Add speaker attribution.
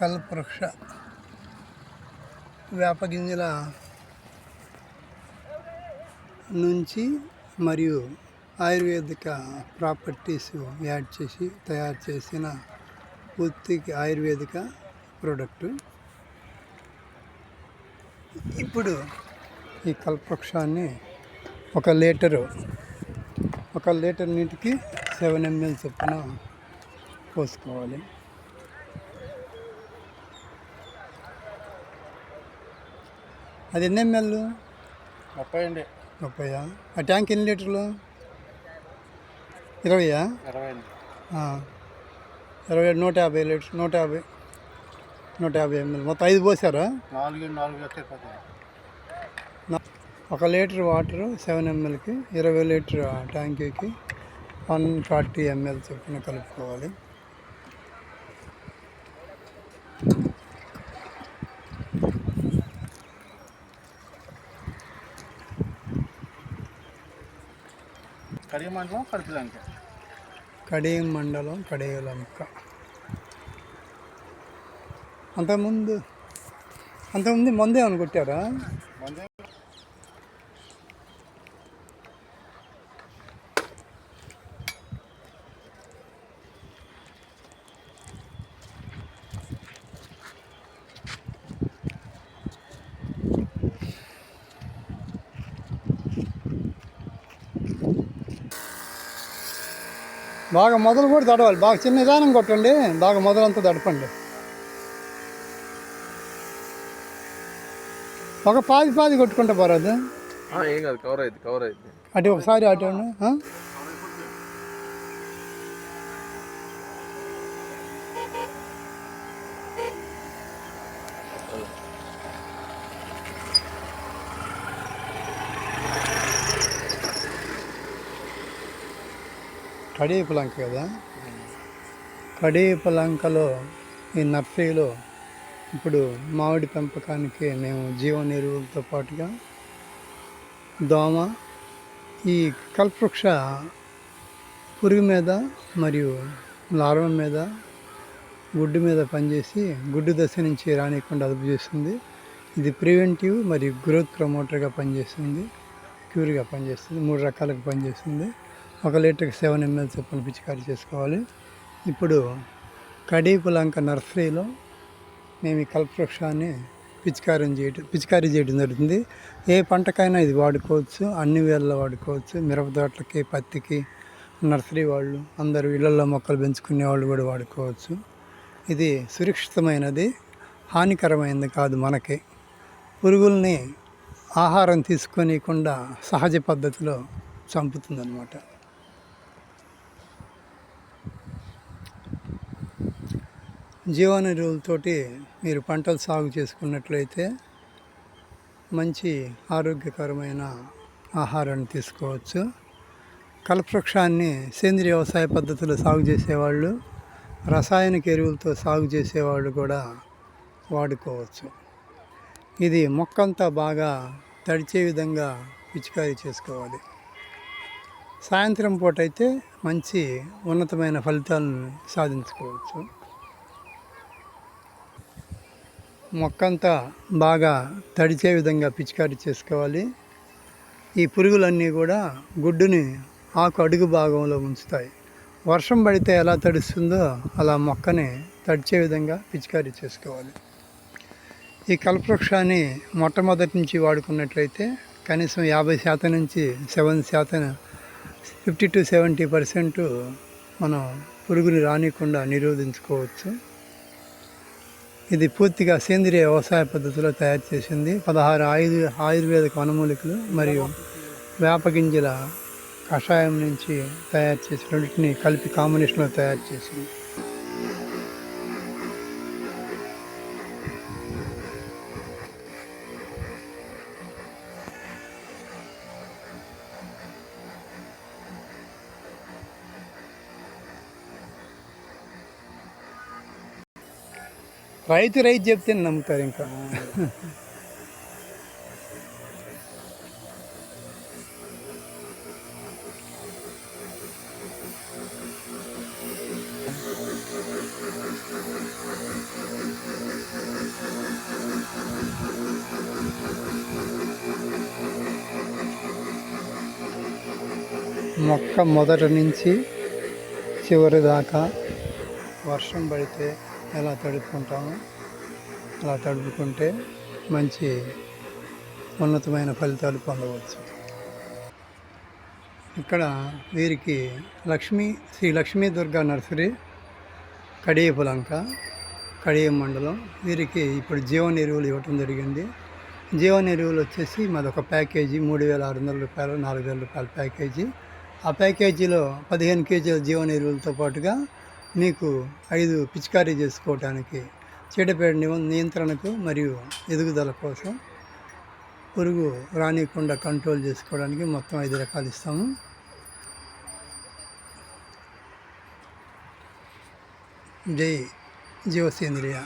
Speaker 1: కల్పవృక్ష వేప గింజల నుంచి మరియు ఆయుర్వేదిక ప్రాపర్టీస్ యాడ్ చేసి తయారు చేసిన పూర్తికి ఆయుర్వేదిక ప్రోడక్టు. ఇప్పుడు ఈ కల్పవృక్షాన్ని ఒక లీటరు ఒక లీటర్ నీటికి సెవెన్ ఎంఎల్ చొప్పున పోసుకోవాలి. అది ఎన్ని ఎంఎల్
Speaker 2: ముప్పై అండి.
Speaker 1: ముప్పయా? ఆ ట్యాంక్ ఎన్ని లీటర్లు? ఇరవయా?
Speaker 2: ఇరవై.
Speaker 1: ఇరవై నూట యాభై లీటర్ నూట యాభై నూట యాభై ఎంఎల్ మొత్తం ఐదు పోసారా?
Speaker 2: నాలుగు నాలుగు
Speaker 1: ఒక లీటర్ వాటర్ సెవెన్ ఎంఎల్కి ఇరవై లీటర్ ట్యాంకీకి వన్ ఫార్టీ ఎంఎల్ చొప్పున కలుపుకోవాలి.
Speaker 2: కడిగి మండలం కడుపులంక.
Speaker 1: కడియం మండలం కడియలంక. అంతకుముందు అంతకుముందు మందు ఏమైనా కొట్టారా?
Speaker 2: మందే
Speaker 1: బాగా మొదలు కూడా తడవాలి. బాగా చిన్న నిదానం కొట్టండి బాగా మొదలంతా తడపండి. ఒక పాది పాది కొట్టుకుంటే
Speaker 2: ఏం కాదు కవర్ అయింది కవర్ అయింది
Speaker 1: అటు ఒకసారి అటు ఇవ్వండి. ఆ? కదా కడియపు పలంకలో ఈ నర్సరీలో ఇప్పుడు మామిడి పెంపకానికి మేము జీవన ఎరువులతో పాటుగా దోమ ఈ కల్పవృక్ష పురుగు మీద మరియు లార్వ మీద గుడ్డు మీద పనిచేసి గుడ్డు దశ నుంచి రానియకుండా అదుపు చేస్తుంది ఇది ప్రివెంటివ్ మరియు గ్రోత్ ప్రమోటర్గా పనిచేస్తుంది క్యూర్గా పనిచేస్తుంది మూడు రకాలుగా పనిచేస్తుంది ఒక లీటర్కి సెవెన్ ఎంఎల్ చొప్పున పిచికారీ చేసుకోవాలి. ఇప్పుడు కడీపులంక నర్సరీలో మేము ఈ కల్పవృక్షాన్ని పిచికారం చేయటం పిచికారీ చేయడం జరుగుతుంది. ఏ పంటకైనా ఇది వాడుకోవచ్చు అన్ని వేళ్ళ వాడుకోవచ్చు. మిరప తోటలకి పత్తికి నర్సరీ వాళ్ళు అందరూ ఇళ్ళల్లో మొక్కలు పెంచుకునే వాళ్ళు కూడా వాడుకోవచ్చు. ఇది సురక్షితమైనది హానికరమైనది కాదు మనకి. పురుగుల్ని ఆహారం తీసుకోనీయకుండా సహజ పద్ధతిలో చంపుతుందన్నమాట. జీవన మీరు పంటలు సాగు చేసుకున్నట్లయితే మంచి ఆరోగ్యకరమైన ఆహారాన్ని తీసుకోవచ్చు. కల్పవృక్షాన్ని సేంద్రియ వ్యవసాయ పద్ధతిలో సాగు చేసేవాళ్ళు రసాయనిక ఎరువులతో సాగు చేసేవాళ్ళు కూడా వాడుకోవచ్చు. ఇది మొక్కంతా బాగా తడిచే విధంగా పిచికారీ చేసుకోవాలి. సాయంత్రం పూట అయితే మంచి ఉన్నతమైన ఫలితాలను సాధించుకోవచ్చు. మొక్కంతా బాగా తడిచే విధంగా పిచికారీ చేసుకోవాలి. ఈ పురుగులన్నీ కూడా గుడ్డుని ఆకు అడుగు భాగంలో ఉంచుతాయి. వర్షం పడితే ఎలా తడుస్తుందో అలా మొక్కని తడిచే విధంగా పిచికారీ చేసుకోవాలి. ఈ కల్పవృక్షాన్ని మొట్టమొదటి నుంచి వాడుకున్నట్లయితే కనీసం యాభై శాతం నుంచి సెవెన్ శాతం ఫిఫ్టీ టు సెవెంటీ పర్సెంట్ మనం పురుగుని రానికుండా నిరోధించుకోవచ్చు. ఇది పూర్తిగా సేంద్రియ వ్యవసాయ పద్ధతిలో తయారు చేసింది. పదహారు ఆయుర్ ఆయుర్వేదిక వనమూలికలు మరియు వేప గింజల కషాయం నుంచి తయారు చేసి రెండింటిని కలిపి కాంబినేషన్లో తయారు చేసింది. రైతు రైతు చెప్తే నమ్ముతారు ఇంకా. మొక్క మొదటి నుంచి చివరి దాకా వర్షం పడితే ఎలా తడుపుకుంటామో అలా తడుపుకుంటే మంచి ఉన్నతమైన ఫలితాలు పొందవచ్చు. ఇక్కడ వీరికి లక్ష్మీ శ్రీ లక్ష్మీ దుర్గా నర్సరీ కడియపులంక కడియం మండలం. వీరికి ఇప్పుడు జీవన ఎరువులు ఇవ్వటం జరిగింది. జీవన ఎరువులు వచ్చేసి మాది ఒక ప్యాకేజీ మూడు వేల ఆరు వందల రూపాయలు నాలుగు వేల రూపాయల ప్యాకేజీ. ఆ ప్యాకేజీలో పదిహేను కేజీల జీవన ఎరువులతో పాటుగా మీకు ఐదు పిచికారీ చేసుకోవటానికి చీడపీడ నివ- నియంత్రణకు మరియు ఎదుగుదల కోసం పురుగు రానికుండా కంట్రోల్ చేసుకోవడానికి మొత్తం ఐదు రకాలు ఇస్తాము. జై జీవసేంద్రియ.